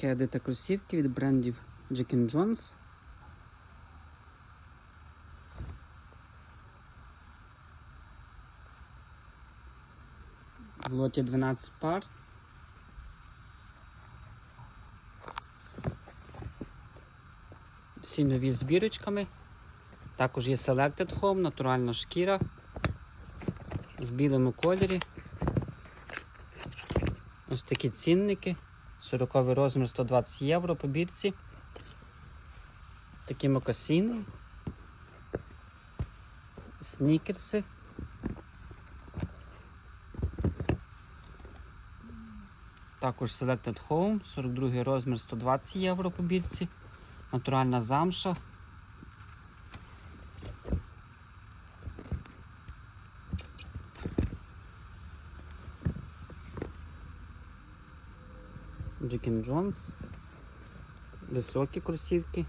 Кеди та кросівки від брендів Jack Jones. В лоті 12 пар. Всі нові з. Також є Selected Home, натуральна шкіра в білому кольорі. Ось такі цінники. 40 розмір 120 євро по бірці. Такі мокасіни, Снікерси. Також Selected Home, 42 розмір 120 євро по бірці. Натуральна замша. Джекен Джонс. Високі кросівки.